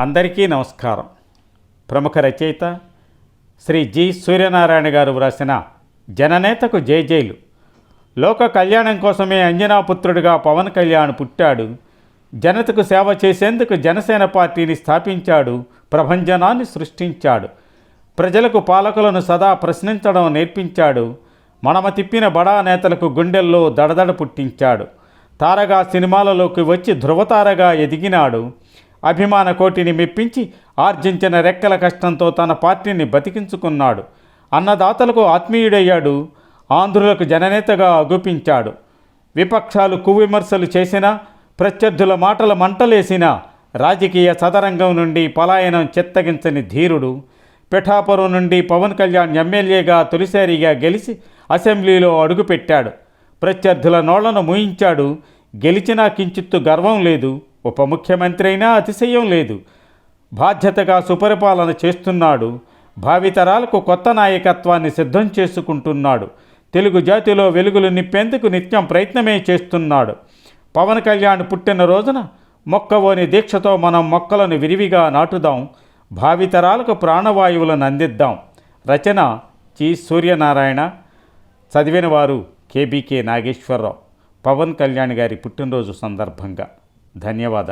అందరికీ నమస్కారం. ప్రముఖ రచయిత శ్రీ జి సూర్యనారాయణ గారు వ్రాసిన జననేతకు జైజైలు లోక కళ్యాణం కోసమే అంజనాపుత్రుడిగా పవన్ కళ్యాణ్ పుట్టాడు. జనతకు సేవ చేసేందుకు జనసేన పార్టీని స్థాపించాడు. ప్రభంజనాన్ని సృష్టించాడు. ప్రజలకు పాలకులను సదా ప్రశ్నించడం నేర్పించాడు. మనమ తిప్పిన బడా నేతలకు గుండెల్లో దడదడ పుట్టించాడు. తారగా సినిమాలలోకి వచ్చి ధృవతారగా ఎదిగినాడు. అభిమాన కోటిని మెప్పించి ఆర్జించిన రెక్కల కష్టంతో తన పార్టీని బతికించుకున్నాడు. అన్నదాతలకు ఆత్మీయుడయ్యాడు. ఆంధ్రులకు జననేతగా అగుపించాడు. విపక్షాలు కువిమర్శలు చేసినా ప్రత్యర్థుల మాటల మంటలేసిన రాజకీయ సదరంగం నుండి పలాయనం చిత్తగించని ధీరుడు పిఠాపురం నుండి పవన్ కళ్యాణ్ ఎమ్మెల్యేగా తొలిసారిగా గెలిచి అసెంబ్లీలో అడుగుపెట్టాడు. ప్రత్యర్థుల నోళ్ళను మూయించాడు. గెలిచినా కించిత్తు గర్వం లేదు. ఉప ముఖ్యమంత్రి అయినా అతిశయం లేదు. బాధ్యతగా సుపరిపాలన చేస్తున్నాడు. భావితరాలకు కొత్త నాయకత్వాన్ని సిద్ధం చేసుకుంటున్నాడు. తెలుగు జాతిలో వెలుగులు నిప్పేందుకు నిత్యం ప్రయత్నమే చేస్తున్నాడు. పవన్ కళ్యాణ్ పుట్టిన రోజున మొక్కవోని దీక్షతో మనం మొక్కలను విరివిగా నాటుదాం. భావితరాలకు ప్రాణవాయువులను అందిద్దాం. రచన జి సూర్యనారాయణ. చదివిన వారు కేబీకే నాగేశ్వరరావు. పవన్ కళ్యాణ్ గారి పుట్టినరోజు సందర్భంగా. धन्यवाद